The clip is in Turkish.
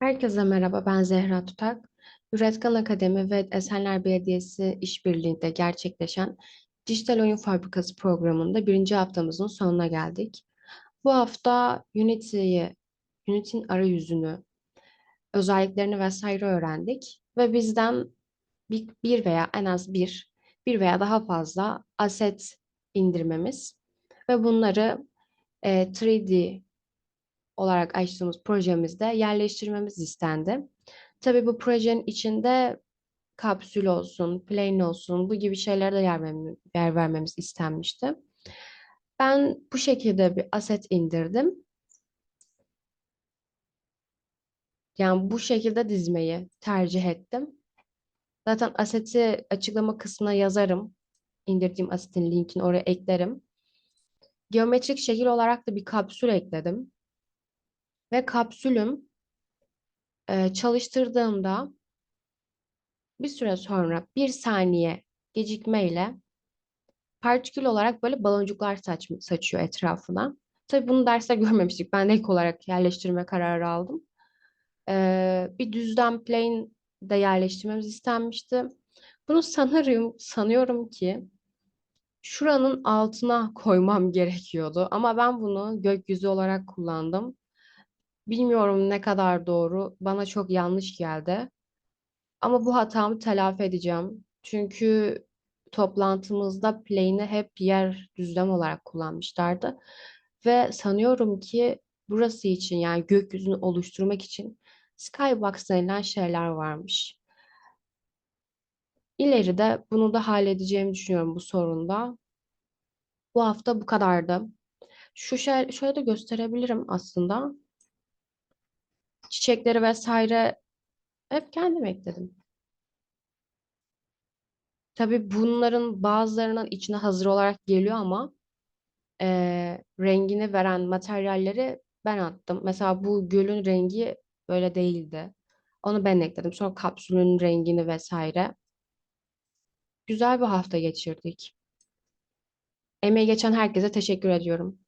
Herkese merhaba, ben Zehra Tutak. Üretken Akademi ve Esenler Belediyesi işbirliğinde gerçekleşen Dijital Oyun Fabrikası programında birinci haftamızın sonuna geldik. Bu hafta Unity'yi, Unity'nin arayüzünü, özelliklerini vesaire öğrendik ve bizden bir, bir veya en az bir, bir veya daha fazla aset indirmemiz ve bunları e, 3D olarak açtığımız projemizde yerleştirmemiz istendi. Tabii bu projenin içinde kapsül olsun, plane olsun bu gibi şeylere de yer, yer vermemiz istenmişti. Ben bu şekilde bir aset indirdim. Yani bu şekilde dizmeyi tercih ettim. Zaten aseti açıklama kısmına yazarım. İndirdiğim asetin linkini oraya eklerim. Geometrik şekil olarak da bir kapsül ekledim. Ve kapsülüm e, çalıştırdığımda bir süre sonra bir saniye gecikmeyle partikül olarak böyle baloncuklar saç, saçıyor etrafına. Tabii bunu derste görmemiştik. Ben de ilk olarak yerleştirme kararı aldım. Ee, bir düzlem plane de yerleştirmemiz istenmişti. Bunu sanırım, sanıyorum ki şuranın altına koymam gerekiyordu. Ama ben bunu gökyüzü olarak kullandım. Bilmiyorum ne kadar doğru. Bana çok yanlış geldi. Ama bu hatamı telafi edeceğim. Çünkü toplantımızda plane'i hep yer düzlem olarak kullanmışlardı. Ve sanıyorum ki burası için yani gökyüzünü oluşturmak için skybox denilen şeyler varmış. İleride bunu da halledeceğimi düşünüyorum bu sorunda. Bu hafta bu kadardı. Şu şey, şöyle de gösterebilirim aslında. Çiçekleri vesaire hep kendim ekledim. Tabii bunların bazılarının içine hazır olarak geliyor ama eee, rengini veren materyalleri ben attım. Mesela bu gölün rengi böyle değildi. Onu ben ekledim. Sonra kapsülün rengini vesaire. Güzel bir hafta geçirdik. Emeği geçen herkese teşekkür ediyorum.